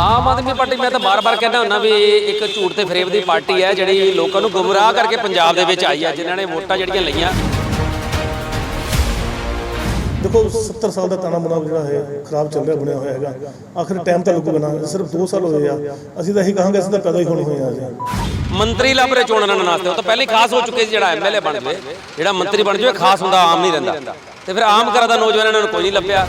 Aam Aadmi party ਮੈਂ ਤਾਂ ਬਾਰ-ਬਾਰ ਕਹਿੰਦਾ ਹੁੰਦਾ ਵੀ ਇੱਕ ਝੂਠ ਤੇ ਫਰੇਬ ਦੀ ਪਾਰਟੀ ਹੈ ਜਿਹੜੀ ਲੋਕਾਂ ਨੂੰ ਗੁੰਮਰਾਹ ਕਰਕੇ ਪੰਜਾਬ ਦੇ ਵਿੱਚ ਆਈ ਹੈ ਜਿਨ੍ਹਾਂ ਨੇ ਵੋਟਾਂ ਜਿਹੜੀਆਂ ਲਈਆਂ। ਦੇਖੋ 70 ਸਾਲ ਦਾ ਤਾਣਾ ਮੁਨਾ ਜਿਹੜਾ ਹੈ ਖਰਾਬ ਚੱਲ ਰਿਹਾ ਬਣਿਆ ਹੋਇਆ ਹੈਗਾ। ਆਖਰ ਟਾਈਮ ਤਾਂ ਲੱਗੂਗਾ ਨਾ ਸਿਰਫ 2 ਸਾਲ ਹੋਏ ਆ। ਅਸੀਂ ਤਾਂ ਇਹੀ ਕਹਾਂਗੇ ਅਸੀਂ ਤਾਂ ਪੈਦਾ ਹੀ ਹੋਣੇ ਹੋਏ ਆ ਜੀ ਮੰਤਰੀ ਲੱਭ ਰਹੇ ਚੋਣਾਂ ਨਾਲ ਨਾਸਤੇ ਉਹ ਤਾਂ ਪਹਿਲਾਂ ਖਾਸ ਹੋ ਚੁੱਕੇ ਜਿਹੜਾ ਐਮਐਲਏ ਬਣ ਜਾਵੇ। ਜਿਹੜਾ ਮੰਤਰੀ ਬਣ ਜਾਵੇ ਖਾਸ ਹੁੰਦਾ ਆਮ ਨਹੀਂ ਰਹਿੰਦਾ। ਤੇ ਫਿਰ ਆਮ ਘਰਾਂ ਦਾ ਨੌਜਵਾਨਾਂ ਨੂੰ ਕੋਈ ਨਹੀਂ ਲੱਭਿਆ।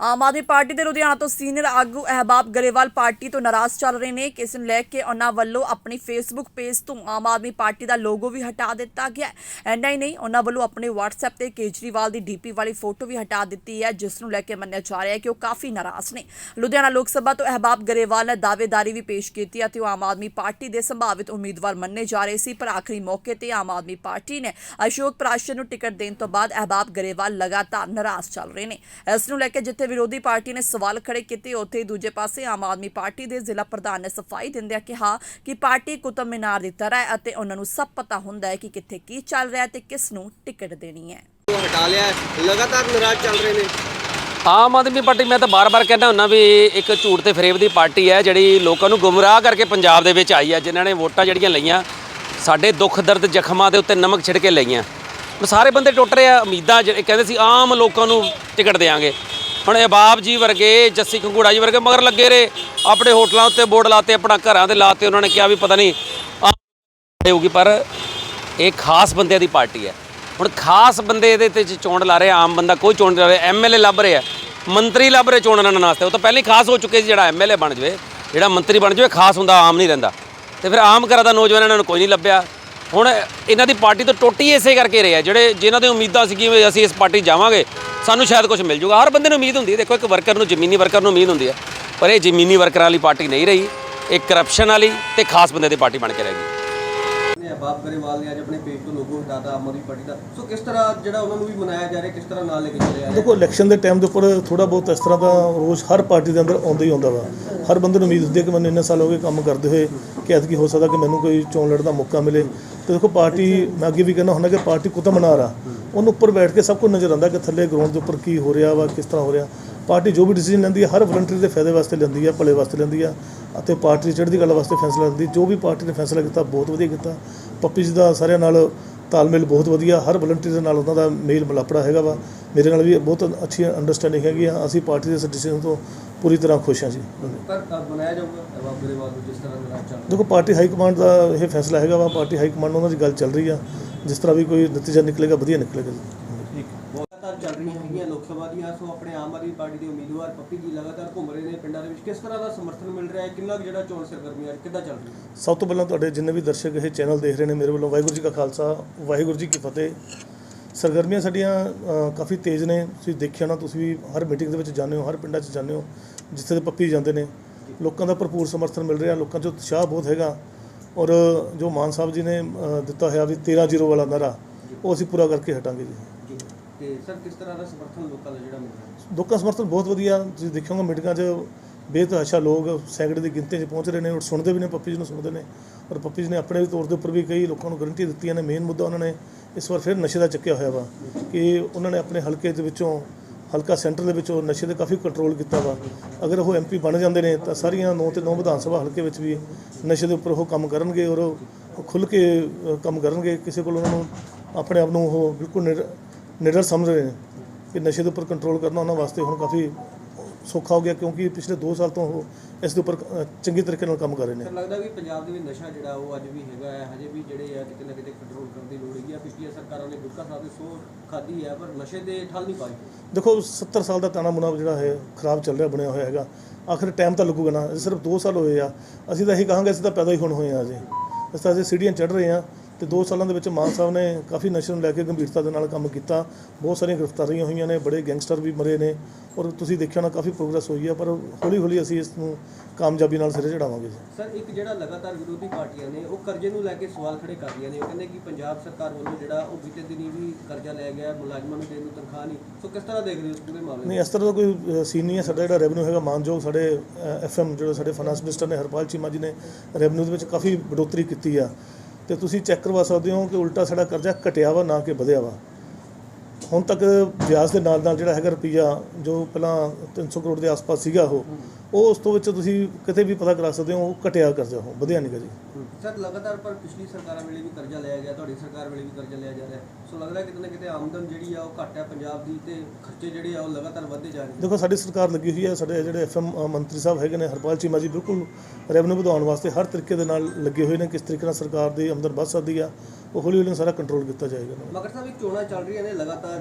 ਆਮ ਆਦਮੀ ਪਾਰਟੀ ਦੇ ਲੁਧਿਆਣਾ ਤੋਂ ਸੀਨੀਅਰ ਆਗੂ ਅਹਿਬਾਬ ਗਰੇਵਾਲ ਪਾਰਟੀ ਤੋਂ ਨਾਰਾਜ਼ ਚੱਲ ਰਹੇ ਨੇ ਕਿਸ ਨੂੰ ਲੈ ਕੇ ਉਹਨਾਂ ਵੱਲੋਂ ਆਪਣੀ ਫੇਸਬੁੱਕ ਪੇਜ ਤੋਂ ਆਮ ਆਦਮੀ ਪਾਰਟੀ ਦਾ ਲੋਗੋ ਵੀ ਹਟਾ ਦਿੱਤਾ ਗਿਆ ਹੈ। ਐਨਾ ਹੀ ਨਹੀਂ, ਉਹਨਾਂ ਵੱਲੋਂ ਆਪਣੇ WhatsApp ਤੇ ਕੇਜਰੀਵਾਲ ਦੀ ਡੀਪੀ ਵਾਲੀ ਫੋਟੋ ਵੀ ਹਟਾ ਦਿੱਤੀ ਹੈ, ਜਿਸ ਨੂੰ ਲੈ ਕੇ ਮੰਨਿਆ ਜਾ ਰਿਹਾ ਹੈ ਕਿ ਉਹ ਕਾਫੀ ਨਾਰਾਜ਼ ਨੇ। ਲੁਧਿਆਣਾ ਲੋਕ ਸਭਾ ਤੋਂ ਅਹਿਬਾਬ ਗਰੇਵਾਲ ਨੇ ਦਾਅਵੇਦਾਰੀ ਵੀ ਪੇਸ਼ ਕੀਤੀ ਅਤੇ ਉਹ ਆਮ ਆਦਮੀ ਪਾਰਟੀ ਦੇ ਸੰਭਾਵਿਤ ਉਮੀਦਵਾਰ ਮੰਨੇ ਜਾ ਰਹੇ ਸੀ, ਪਰ ਆਖਰੀ ਮੌਕੇ ਤੇ ਆਮ ਆਦਮੀ ਪਾਰਟੀ ਨੇ ਅਸ਼ੋਕ ਪ੍ਰਾਸ਼ਰ ਨੂੰ ਟਿਕਟ ਦੇਣ ਤੋਂ ਬਾਅਦ ਅਹਿਬਾਬ ਗਰੇਵਾਲ ਲਗਾਤਾਰ ਨਾਰਾਜ਼ ਚੱਲ ਰਹੇ ਨੇ। ਇਸ ਨੂੰ ਲੈ ਕੇ ਜਿੱਥੇ ਵਿਰੋਧੀ ਪਾਰਟੀ ਨੇ ਸਵਾਲ ਖੜੇ ਕੀਤੇ। ਉੱਥੇ ਦੂਜੇ ਪਾਸੇ ਆਮ ਆਦਮੀ ਪਾਰਟੀ ਦੇ ਜ਼ਿਲ੍ਹਾ ਪ੍ਰਧਾਨ ਨੇ ਸਫ਼ਾਈ ਦਿੰਦਿਆਂ ਕਿਹਾ ਕਿ ਪਾਰਟੀ ਕੁਤਬ ਮੀਨਾਰ ਦੀ ਤਰ੍ਹਾਂ ਹੈ ਅਤੇ ਉਹਨਾਂ ਨੂੰ ਸਭ ਪਤਾ ਹੁੰਦਾ ਹੈ ਕਿ ਕਿੱਥੇ ਕੀ ਚੱਲ ਰਿਹਾ ਹੈ ਤੇ ਕਿਸ ਨੂੰ ਟਿਕਟ ਦੇਣੀ ਹੈ। ਹਟਾ ਲਿਆ ਹੈ। ਲਗਾਤਾਰ ਨਾਰਾਜ਼ ਚੱਲ ਰਹੇ ਨੇ। ਆਮ ਆਦਮੀ ਪਾਰਟੀ ਮੈਂ ਤਾਂ ਬਾਰ-ਬਾਰ ਕਹਿੰਦਾ ਹੁੰਦਾ ਵੀ ਇੱਕ ਝੂਠ ਤੇ ਫਰੇਬ ਦੀ ਪਾਰਟੀ ਹੈ ਜਿਹੜੀ ਲੋਕਾਂ ਨੂੰ ਗੁੰਮਰਾਹ ਕਰਕੇ ਪੰਜਾਬ ਦੇ ਵਿੱਚ ਆਈ ਹੈ ਜਿਨ੍ਹਾਂ ਨੇ ਵੋਟਾਂ ਜਿਹੜੀਆਂ ਲਈਆਂ ਸਾਡੇ ਦੁੱਖ ਦਰਦ ਜ਼ਖਮਾਂ ਦੇ ਉੱਤੇ ਨਮਕ ਛਿੜਕ ਕੇ ਲਈਆਂ। ਸਾਰੇ ਬੰਦੇ ਟੁੱਟ ਰਹੇ ਆ ਉਮੀਦਾਂ ਜਿਹੜੇ ਕਹਿੰਦੇ ਸੀ ਆਮ ਲੋਕਾਂ ਨੂੰ ਟਿਕਟ ਦੇਾਂਗੇ ਹੁਣ ਇਬਾਬ ਜੀ ਵਰਗੇ, ਜੱਸੀ ਖੰਗੂੜਾ ਜੀ ਵਰਗੇ ਮਗਰ ਲੱਗੇ ਰਹੇ। ਆਪਣੇ ਹੋਟਲਾਂ ਉੱਤੇ ਬੋਰਡ ਲਾਤੇ, ਆਪਣਾ ਘਰਾਂ ਦੇ ਲਾਤੇ, ਉਹਨਾਂ ਨੇ ਕਿਹਾ ਵੀ ਪਤਾ ਨਹੀਂ ਹੋਊਗੀ, ਪਰ ਇਹ ਖਾਸ ਬੰਦਿਆਂ ਦੀ ਪਾਰਟੀ ਹੈ। ਹੁਣ ਖਾਸ ਬੰਦੇ ਇਹਦੇ ਤੇ ਚੋਣ ਲਾ ਰਹੇ, ਆਮ ਬੰਦਾ ਕੋਈ ਚੋਣ ਲਾ ਰਿਹਾ ਐਮਐਲਏ ਲੱਭ ਰਿਹਾ ਮੰਤਰੀ ਲੱਭ ਰਹੇ ਚੋਣ ਲੜਨ ਵਾਸਤੇ ਉਹ ਤਾਂ ਪਹਿਲਾਂ ਖਾਸ ਹੋ ਚੁੱਕੇ ਸੀ, ਜਿਹੜਾ ਐਮਐਲਏ ਬਣ ਜਵੇ, ਜਿਹੜਾ ਮੰਤਰੀ ਬਣ ਜਵੇ, ਖਾਸ ਹੁੰਦਾ, ਆਮ ਨਹੀਂ ਰਹਿੰਦਾ। ਤੇ ਫਿਰ ਆਮ ਘਰਾਂ ਦਾ ਨੌਜਵਾਨ ਇਹਨਾਂ ਨੂੰ ਕੋਈ ਨਹੀਂ ਲੱਭਿਆ। ਹੁਣ ਇਹਨਾਂ ਦੀ ਪਾਰਟੀ ਤੋਂ ਟੁੱਟੀ ਇਸੇ ਕਰਕੇ ਰਹੇ ਆ ਜਿਹੜੇ, ਜਿਨ੍ਹਾਂ ਦੇ ਉਮੀਦਾਂ ਸੀ ਕਿ ਵੀ ਅਸੀਂ ਇਸ ਪਾਰਟੀ 'ਚ ਜਾਵਾਂਗੇ ਸਾਨੂੰ ਸ਼ਾਇਦ ਕੁਝ ਮਿਲ ਜਾਊਗਾ ਹਰ ਬੰਦੇ ਨੂੰ ਉਮੀਦ ਹੁੰਦੀ ਹੈ ਦੇਖੋ ਇੱਕ ਵਰਕਰ ਨੂੰ ਜ਼ਮੀਨੀ ਵਰਕਰ ਨੂੰ ਉਮੀਦ ਹੁੰਦੀ ਹੈ ਪਰ ਇਹ ਜ਼ਮੀਨੀ ਵਰਕਰਾਂ ਵਾਲੀ ਪਾਰਟੀ ਨਹੀਂ ਰਹੀ। ਇਹ ਕਰਪਸ਼ਨ ਵਾਲੀ ਤੇ ਖਾਸ ਬੰਦੇ ਦੀ ਪਾਰਟੀ ਬਣ ਕੇ ਰਹਿ ਗਈ। ਨੇ ਬਾਪ ਗਰੇਵਾਲ ਨੇ ਅੱਜ ਆਪਣੇ ਪੇਜ ਤੋਂ ਲੋਗੋ ਹਟਾਤਾ ਆਮ ਆਦਮੀ ਪਾਰਟੀ ਦਾ। ਸੋ ਕਿਸ ਤਰ੍ਹਾਂ ਜਿਹੜਾ ਉਹਨਾਂ ਨੂੰ ਵੀ ਮਨਾਇਆ ਜਾ ਰਿਹਾ ਕਿਸ ਤਰ੍ਹਾਂ ਨਾਲ ਲੈ ਕੇ ਚੱਲਿਆ ਜਾ ਰਿਹਾ? ਦੇਖੋ ਇਲੈਕਸ਼ਨ ਦੇ ਟਾਈਮ ਦੇ ਉੱਪਰ ਥੋੜਾ ਬਹੁਤ ਇਸ ਤਰ੍ਹਾਂ ਦਾ ਰੋਜ਼ ਹਰ ਪਾਰਟੀ ਦੇ ਅੰਦਰ ਆਉਂਦਾ ਹੀ ਆਉਂਦਾ ਵਾ। ਹਰ ਬੰਦੇ ਨੂੰ ਉਮੀਦ ਹੁੰਦੀ ਹੈ ਕਿ ਮੈਨੂੰ ਇੰਨੇ ਸਾਲ ਹੋ ਗਏ ਕੰਮ ਕਰਦੇ ਹੋਏ ਕਿ ਐਤਕੀ ਹੋ ਸਕਦਾ ਕਿ ਮੈਨੂੰ ਕੋਈ ਚੋਣ ਲੜਨ ਦਾ ਮੌਕਾ ਮਿਲੇ। ਤੇ ਦੇਖੋ ਪਾਰਟੀ ਮੈਂ ਅੱਗੇ ਵੀ ਕਹਿੰਦਾ ਹੁੰਦਾ ਕਿ ਪਾਰਟੀ ਕੁਤਬ ਮਨਾਰ ਆ। ਉਹਨੂੰ ਉੱਪਰ ਬੈਠ ਕੇ ਸਭ ਕੁਝ ਨਜ਼ਰ ਆਉਂਦਾ ਕਿ ਥੱਲੇ ਗਰਾਊਂਡ ਦੇ ਉੱਪਰ ਕੀ ਹੋ ਰਿਹਾ ਵਾ ਕਿਸ ਤਰ੍ਹਾਂ ਹੋ ਰਿਹਾ। ਪਾਰਟੀ ਜੋ ਵੀ ਡਿਸੀਜਨ ਲੈਂਦੀ ਹੈ ਹਰ ਵਲੰਟਰੀ ਦੇ ਫਾਇਦੇ ਵਾਸਤੇ ਲੈਂਦੀ ਹੈ ਭਲੇ ਵਾਸਤੇ ਲੈਂਦੀ ਹੈ ਅਤੇ ਪਾਰਟੀ ਦੀ ਚੜ੍ਹਦੀ ਕਲਾ ਵਾਸਤੇ ਫੈਸਲਾ ਲੈਂਦੀ। ਜੋ ਵੀ ਪਾਰਟੀ ਨੇ ਫੈਸਲਾ ਕੀਤਾ ਬਹੁਤ ਵਧੀਆ ਕੀਤਾ। ਪੱਪੀ ਜੀ ਦਾ ਸਾਰਿਆਂ ਨਾਲ ਤਾਲਮੇਲ ਬਹੁਤ ਵਧੀਆ। ਹਰ ਵਲੰਟਰੀ ਦੇ ਨਾਲ ਉਹਨਾਂ ਦਾ ਮੇਲ ਮਲਾਪੜਾ ਹੈਗਾ ਵਾ। ਮੇਰੇ ਨਾਲ ਵੀ ਬਹੁਤ ਅੱਛੀ ਅੰਡਰਸਟੈਂਡਿੰਗ ਹੈਗੀ ਆ। ਅਸੀਂ ਪਾਰਟੀ ਦੇ ਡਿਸੀਜਨ ਤੋਂ ਪੂਰੀ ਤਰ੍ਹਾਂ ਖੁਸ਼ ਹਾਂ ਜੀ। ਪਰ ਮਨਾਇਆ ਜਾਊਗਾ ਜਿਸ ਤਰ੍ਹਾਂ ਚੱਲ ਰਹੇ ਦੇਖੋ ਪਾਰਟੀ ਹਾਈ ਕਮਾਂਡ ਦਾ ਇਹ ਫੈਸਲਾ ਹੈਗਾ ਵਾ। ਪਾਰਟੀ ਹਾਈ ਕਮਾਂਡ ਉਹਨਾਂ ਦੀ ਗੱਲ ਚੱਲ ਰਹੀ ਆ। ਜਿਸ ਤਰ੍ਹਾਂ ਵੀ ਕੋਈ ਨਤੀਜਾ ਨਿਕਲੇਗਾ ਵਧੀਆ ਨਿਕਲੇਗਾ ਜੀ। ਲਗਾਤਾਰ ਚੱਲ ਰਹੀਆਂ ਹੈਗੀਆਂ ਲੋਕ ਸਭਾ ਦੀਆਂ ਸੋ ਆਪਣੇ ਆਮ ਆਦਮੀ ਪਾਰਟੀ ਦੇ ਉਮੀਦਵਾਰ ਪੱਪੀ ਜੀ ਲਗਾਤਾਰ ਘੁੰਮ ਰਹੇ ਨੇ ਪਿੰਡਾਂ ਦੇ ਵਿੱਚ। ਕਿਸ ਤਰ੍ਹਾਂ ਦਾ ਸਮਰਥਨ ਮਿਲ ਰਿਹਾ ਹੈ? ਕਿੰਨਾ ਕੁ ਜਿਹੜਾ ਚੋਣ ਸਰਗਰਮੀਆਂ ਕਿੱਦਾਂ ਚੱਲ ਰਹੀ ਹੈ? ਸਭ ਤੋਂ ਪਹਿਲਾਂ ਤੁਹਾਡੇ ਜਿੰਨੇ ਵੀ ਦਰਸ਼ਕ ਇਹ ਚੈਨਲ ਦੇਖ ਰਹੇ ਨੇ ਮੇਰੇ ਵੱਲੋਂ ਵਾਹਿਗੁਰੂ ਜੀ ਕਾ ਖਾਲਸਾ ਵਾਹਿਗੁਰੂ ਜੀ ਕੀ ਫਤਿਹ। ਸਰਗਰਮੀਆਂ ਸਾਡੀਆਂ ਕਾਫੀ ਤੇਜ਼ ਨੇ। ਤੁਸੀਂ ਦੇਖਿਆ ਨਾ ਤੁਸੀਂ ਵੀ ਹਰ ਮੀਟਿੰਗ ਦੇ ਵਿੱਚ ਜਾਂਦੇ ਹੋ ਹਰ ਪਿੰਡਾਂ 'ਚ ਜਾਂਦੇ ਹੋ ਜਿੱਥੇ ਦੇ ਪੱਪੀ ਜਾਂਦੇ ਨੇ। ਲੋਕਾਂ ਦਾ ਭਰਪੂਰ ਸਮਰਥਨ ਮਿਲ ਰਿਹਾ ਲੋਕਾਂ 'ਚ ਉਤਸ਼ਾਹ ਬਹੁਤ ਹੈਗਾ। ਔਰ ਜੋ ਮਾਨ ਸਾਹਿਬ ਜੀ ਨੇ ਦਿੱਤਾ ਹੋਇਆ ਵੀ 13-0 ਵਾਲਾ ਨਾਰਾ ਉਹ ਅਸੀਂ ਪੂਰਾ ਕਰਕੇ ਹਟਾਂਗੇ ਜੀ। ਤੇ ਸਰ ਕਿਸ ਤਰ੍ਹਾਂ ਦਾ ਸਮਰਥਨ ਲੋਕਾਂ ਦਾ ਜਿਹੜਾ ਮਿਲ ਰਿਹਾ? ਹੈ ਲੋਕਾਂ ਸਮਰਥਨ ਬਹੁਤ ਵਧੀਆ। ਤੁਸੀਂ ਦੇਖਿਓਗੇ ਮੀਟਿੰਗਾਂ 'ਚ ਬੇਤਹਾਸ਼ਾ ਲੋਕ ਸੈਂਕੜੇ ਦੀ ਗਿਣਤੀ 'ਚ ਪਹੁੰਚ ਰਹੇ ਨੇ ਔਰ ਸੁਣਦੇ ਵੀ ਨੇ ਪੱਪੀ ਜੀ ਨੂੰ ਸੁਣਦੇ ਨੇ। ਔਰ ਪੱਪੀ ਜੀ ਨੇ ਆਪਣੇ ਤੌਰ ਦੇ ਉੱਪਰ ਵੀ ਕਈ ਲੋਕਾਂ ਨੂੰ ਗਰੰਟੀ ਦਿੱਤੀਆਂ ਨੇ ਮੇਨ ਮੁੱਦਾ ਉਹਨਾਂ ਨੇ ਇਸ ਵਾਰ ਫਿਰ ਨਸ਼ੇ ਦਾ ਚੱਕਿਆ ਹੋਇਆ ਵਾ ਕਿ ਉਹਨਾਂ ਨੇ ਆਪਣੇ ਹਲਕੇ ਦੇ ਵਿੱਚੋਂ ਹਲਕਾ ਸੈਂਟਰ ਦੇ ਵਿੱਚ ਉਹ ਨਸ਼ੇ ਤੇ ਕਾਫੀ ਕੰਟਰੋਲ ਕੀਤਾ ਵਾ। ਅਗਰ ਉਹ ਐਮਪੀ ਬਣ ਜਾਂਦੇ ਨੇ ਤਾਂ ਸਾਰੀਆਂ 9 ਤੇ 9 ਵਿਧਾਨ ਸਭਾ ਹਲਕੇ ਵਿੱਚ ਵੀ ਨਸ਼ੇ ਦੇ ਉੱਪਰ ਉਹ ਕੰਮ ਕਰਨਗੇ ਔਰ ਉਹ ਖੁੱਲ ਕੇ ਕੰਮ ਕਰਨਗੇ। ਕਿਸੇ ਕੋਲ ਉਹਨਾਂ ਨੂੰ ਆਪਣੇ ਆਪ ਨੂੰ ਉਹ ਬਿਲਕੁਲ ਨਿਰ- ਨਿਡਰ ਸਮਝ ਰਹੇ ਨੇ ਕਿ ਨਸ਼ੇ ਦੇ ਉੱਪਰ ਕੰਟਰੋਲ ਕਰਨਾ ਉਹਨਾਂ ਵਾਸਤੇ ਹੁਣ ਕਾਫੀ ਸੌਖਾ ਹੋ ਗਿਆ ਕਿਉਂਕਿ ਪਿਛਲੇ 2 ਸਾਲ ਤੋਂ ਉਹ ਇਸ ਦੇ ਉੱਪਰ ਚੰਗੀ ਤਰੀਕੇ ਨਾਲ ਕੰਮ ਕਰ ਰਹੇ ਨੇ। ਸਰ ਲੱਗਦਾ ਵੀ ਪੰਜਾਬ ਦੇ ਵਿੱਚ ਨਸ਼ਾ ਜਿਹੜਾ ਉਹ ਅੱਜ ਵੀ ਹੈਗਾ ਹੈ। ਹਜੇ ਵੀ ਜਿਹੜੇ ਆ ਕਿਤੇ ਨਾ ਕਿਤੇ ਕੰਟਰੋਲ ਕਰਨ ਦੀ ਲੋੜ ਹੈਗੀ ਆ। ਪਿਛਲੀਆਂ ਸਰਕਾਰਾਂ ਨੇ ਗੁਟਕਾ ਸਾਹਿਬ ਦੇ ਸੋ ਖਾਦੀ ਹੈ ਪਰ ਨਸ਼ੇ ਦੇ ਠੱਲ ਨਹੀਂ ਪਾਈ ਦੇਖੋ 70 ਸਾਲ ਦਾ ਤਾਣਾ ਮੁਨਾ ਜਿਹੜਾ ਹੈ ਖਰਾਬ ਚੱਲ ਰਿਹਾ ਬਣਿਆ ਹੋਇਆ ਹੈਗਾ। ਆਖਰ ਟਾਈਮ ਤਾਂ ਲੱਗੂਗਾ ਨਾ। ਸਿਰਫ 2 ਸਾਲ ਹੋਏ ਆ। ਅਸੀਂ ਤਾਂ ਇਹੀ ਕਹਾਂਗੇ ਅਸੀਂ ਤਾਂ ਪੈਦਾ ਹੀ ਹੁਣ ਹੋਏ ਆ ਜੀ ਅਸੀਂ ਤਾਂ ਅਜੇ ਸੀੜੀਆਂ ਚੜ੍ਹ ਰਹੇ ਆ ਤੇ 2 ਸਾਲਾਂ ਦੇ ਵਿੱਚ ਮਾਨ ਸਾਹਿਬ ਨੇ ਕਾਫੀ ਨਸ਼ੇ ਨੂੰ ਲੈ ਕੇ ਗੰਭੀਰਤਾ ਦੇ ਨਾਲ ਕੰਮ ਕੀਤਾ। ਬਹੁਤ ਸਾਰੀਆਂ ਗ੍ਰਿਫਤਾਰੀਆਂ ਹੋਈਆਂ ਨੇ ਬੜੇ ਗੈਂਗਸਟਰ ਵੀ ਮਰੇ ਨੇ ਔਰ ਤੁਸੀਂ ਦੇਖਿਆ ਨਾ ਕਾਫੀ ਪ੍ਰੋਗਰੈਸ ਹੋਈ ਆ ਪਰ ਹੌਲੀ ਹੌਲੀ ਅਸੀਂ ਇਸ ਨੂੰ ਕਾਮਯਾਬੀ ਨਾਲ ਸਿਰੇ ਚੜਾਵਾਂਗੇ ਸਰ ਇੱਕ ਜਿਹੜਾ ਲਗਾਤਾਰ ਵਿਰੋਧੀ ਪਾਰਟੀਆਂ ਨੇ ਉਹ ਕਰਜ਼ੇ ਨੂੰ ਲੈ ਕੇ ਸਵਾਲ ਖੜੇ ਕਰ ਰਹੀਆਂ ਨੇ। ਉਹ ਕਹਿੰਦੇ ਕਿ ਪੰਜਾਬ ਸਰਕਾਰ ਵੱਲੋਂ ਜਿਹੜਾ ਉਹ ਬੀਤੇ ਦਿਨੀ ਵੀ ਕਰਜ਼ਾ ਲਿਆ ਗਿਆ ਮੁਲਾਜ਼ਮਾਂ ਨੂੰ ਦੇਣ ਨੂੰ ਤਨਖਾਹ ਨਹੀਂ। ਸੋ ਕਿਸ ਤਰ੍ਹਾਂ ਦੇਖ ਰਹੇ ਹੋ ਇਸ ਪੂਰੇ ਮਾਮਲੇ ਨਹੀਂ ਇਸ ਤਰ੍ਹਾਂ ਦਾ ਕੋਈ ਸੀਨ ਨਹੀਂ ਹੈ। ਸਾਡਾ ਜਿਹੜਾ ਰੈਵਨਿਊ ਹੈਗਾ ਮਾਨਯੋਗ ਸਾਡੇ ਐਫਐਮ ਜਿਹੜੇ ਸਾਡੇ ਫਾਈਨਾਂਸ ਮਿਨਿਸਟਰ ਨੇ ਹਰਪਾਲ ਚੀਮਾ ਜੀ ਨੇ ਰੈਵਨਿਊ ਦੇ ਵਿੱਚ ਕਾਫੀ ਵਧੋਤਰੀ ਕੀਤੀ ਆ। ਤੇ ਤੁਸੀਂ ਚੈੱਕ ਕਰਵਾ ਸਕਦੇ ਹੋ ਕਿ ਉਲਟਾ ਸਾਡਾ ਕਰਜ਼ਾ ਘਟਿਆ ਵਾ, ਨਾ ਕਿ ਵਧਿਆ ਵਾ। ਹੁਣ ਤੱਕ ਵਿਆਜ ਦੇ ਨਾਲ ਨਾਲ ਜਿਹੜਾ ਹੈਗਾ ਰੁਪਈਆ, ਜੋ ਪਹਿਲਾਂ 300 ਕਰੋੜ ਦੇ ਆਸ-ਪਾਸ ਸੀਗਾ ਉਹ ਉਹ ਉਸ ਤੋਂ ਵਿੱਚ ਤੁਸੀਂ ਕਿਤੇ ਵੀ ਪਤਾ ਕਰਾ ਸਕਦੇ ਹੋ ਉਹ ਘਟਿਆ ਕਰਜ਼ਾ ਉਹ ਵਧਿਆ ਨਹੀਂਗਾ ਜੀ। ਸਰ ਲਗਾਤਾਰ ਪਰ ਪਿਛਲੀ ਸਰਕਾਰਾਂ ਵੇਲੇ ਵੀ ਕਰਜ਼ਾ ਲਿਆ ਗਿਆ ਤੁਹਾਡੀ ਸਰਕਾਰ ਵੇਲੇ ਵੀ ਕਰਜ਼ਾ ਲਿਆ ਜਾ ਰਿਹਾ। ਸੋ ਲੱਗ ਰਿਹਾ ਕਿਤੇ ਨਾ ਕਿਤੇ ਆਮਦਨ ਜਿਹੜੀ ਆ ਉਹ ਘੱਟ ਹੈ ਪੰਜਾਬ ਦੀ ਤੇ ਖਰਚੇ ਜਿਹੜੇ ਆ ਉਹ ਲਗਾਤਾਰ ਵਧਦੇ ਜਾ ਰਹੇ ਨੇ। ਦੇਖੋ ਸਾਡੀ ਸਰਕਾਰ ਲੱਗੀ ਹੋਈ ਹੈ ਸਾਡੇ ਜਿਹੜੇ ਐਫਐਮ ਮੰਤਰੀ ਸਾਹਿਬ ਹੈਗੇ ਨੇ ਹਰਪਾਲ ਚੀਮਾ ਜੀ ਬਿਲਕੁਲ ਰੈਵਨਿਊ ਵਧਾਉਣ ਵਾਸਤੇ ਹਰ ਤਰੀਕੇ ਦੇ ਨਾਲ ਲੱਗੇ ਹੋਏ ਨੇ ਕਿਸ ਤਰੀਕੇ ਨਾਲ ਸਰਕਾਰ ਦੀ ਆਮਦਨ ਵੱਧ ਸਕਦੀ ਆ ਉਹ ਹੌਲੀ ਹੌਲੀ ਸਾਰਾ ਕੰਟਰੋਲ ਕੀਤਾ ਜਾਏਗਾ। ਮਗਰ ਸਾਹਿਬ ਇੱਕ ਚੋਣਾਂ ਚੱਲ ਰਹੀਆਂ ਨੇ ਲਗਾਤਾਰ।